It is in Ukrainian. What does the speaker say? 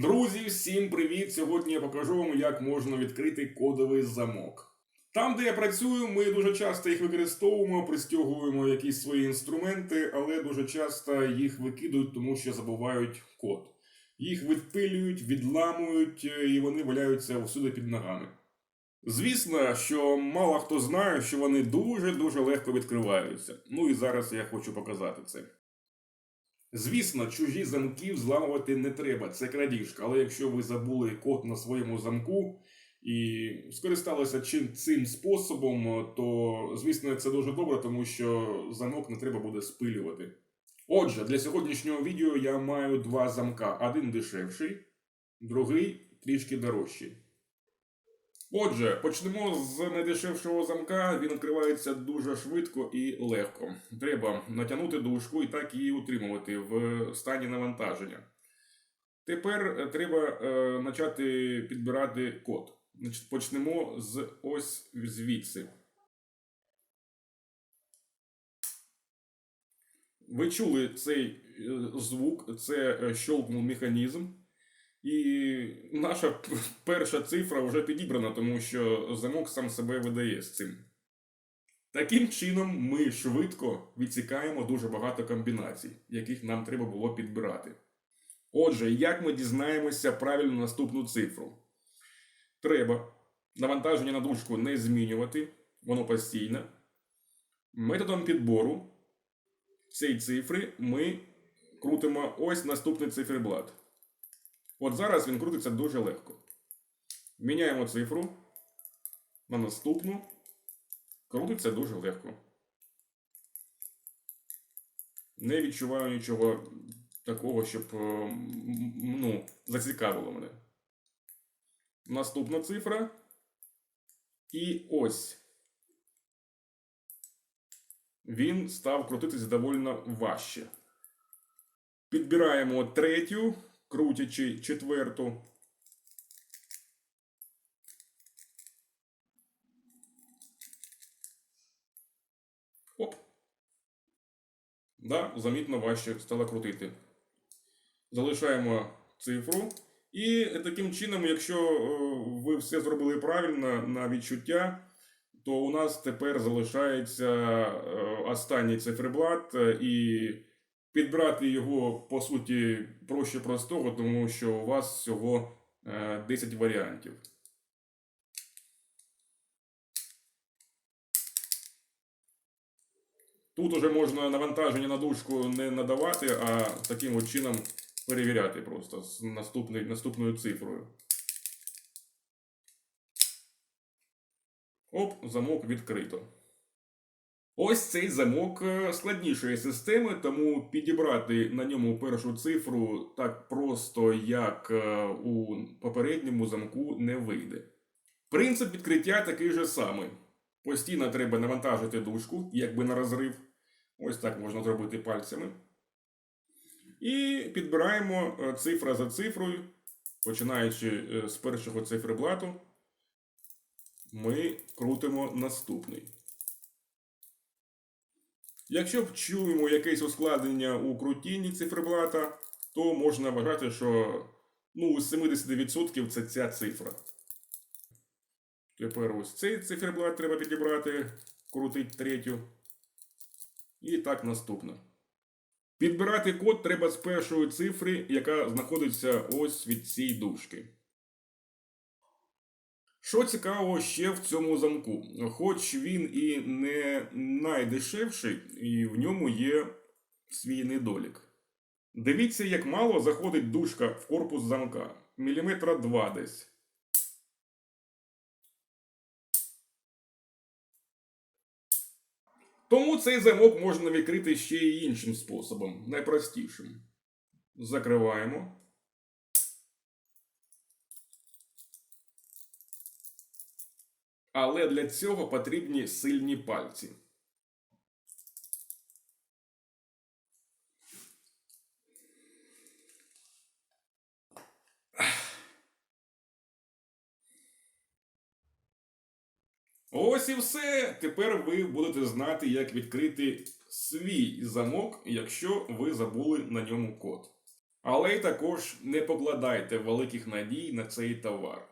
Друзі, всім привіт! Сьогодні я покажу вам, як можна відкрити кодовий замок. Там, де я працюю, ми дуже часто їх використовуємо, пристягуємо якісь свої інструменти, але дуже часто їх викидують, тому що забувають код. Їх відпилюють, відламують, е, і вони валяються всюди під ногами. Звісно, що мало хто знає, що вони дуже-дуже легко відкриваються. Ну і зараз я хочу показати це. Звісно, чужі замки взламувати не треба, це крадіжка. Але якщо ви забули код на своєму замку і скористалися чим цим способом, то звісно це дуже добре, тому що замок не треба буде спилювати. Отже, для сьогоднішнього відео я маю два замка: один дешевший, другий трішки дорожчий. Отже, почнемо з найдешевшого замка. Він відкривається дуже швидко і легко. Треба натягнути дужку і так її утримувати в стані навантаження. Тепер е, треба е, почати підбирати код. Значить, почнемо з ось звідси. Ви чули цей е, звук, це щелкнув механізм. І наша перша цифра вже підібрана, тому що замок сам себе видає з цим. Таким чином, ми швидко відсікаємо дуже багато комбінацій, яких нам треба було підбирати. Отже, як ми дізнаємося правильну наступну цифру? Треба навантаження на дужку не змінювати, воно постійне. Методом підбору цієї цифри ми крутимо ось наступний циферблат. От зараз він крутиться дуже легко. Міняємо цифру на наступну. Крутиться дуже легко. Не відчуваю нічого такого, щоб е, ну, зацікавило мене. Наступна цифра. І ось. Він став крутитись доволі важче. Підбираємо третю крутячи четверту. Оп. Да, замітно важче стало крутити. Залишаємо цифру. І таким чином, якщо е, ви все зробили правильно на відчуття, то у нас тепер залишається е, останній циферблат е, і Підбрати його, по суті, проще простого, тому що у вас всього е, 10 варіантів. Тут уже можна навантаження на дужку не надавати, а таким от чином перевіряти просто з наступною, наступною цифрою. Оп, замок відкрито. Ось цей замок е, складнішої системи, тому підібрати на ньому першу цифру так просто, як е, у попередньому замку, не вийде. Принцип відкриття такий же самий. Постійно треба навантажити дужку, якби на розрив. Ось так можна зробити пальцями. І підбираємо е, цифра за цифрою, починаючи з першого циферблату, ми крутимо наступний. Якщо чуємо якесь ускладнення у крутінні циферблата, то можна вважати, що ну, з 70% це ця цифра. Тепер ось цей циферблат треба підібрати, крутить третю. І так наступно. Підбирати код треба з першої цифри, яка знаходиться ось від цієї дужки. Що цікаво ще в цьому замку? Хоч він і не найдешевший, і в ньому є свій недолік. Дивіться, як мало заходить дужка в корпус замка. Міліметра два десь. Тому цей замок можна відкрити ще й іншим способом, найпростішим. Закриваємо. Але для цього потрібні сильні пальці. Ось і все. Тепер ви будете знати, як відкрити свій замок, якщо ви забули на ньому код. Але також не покладайте великих надій на цей товар.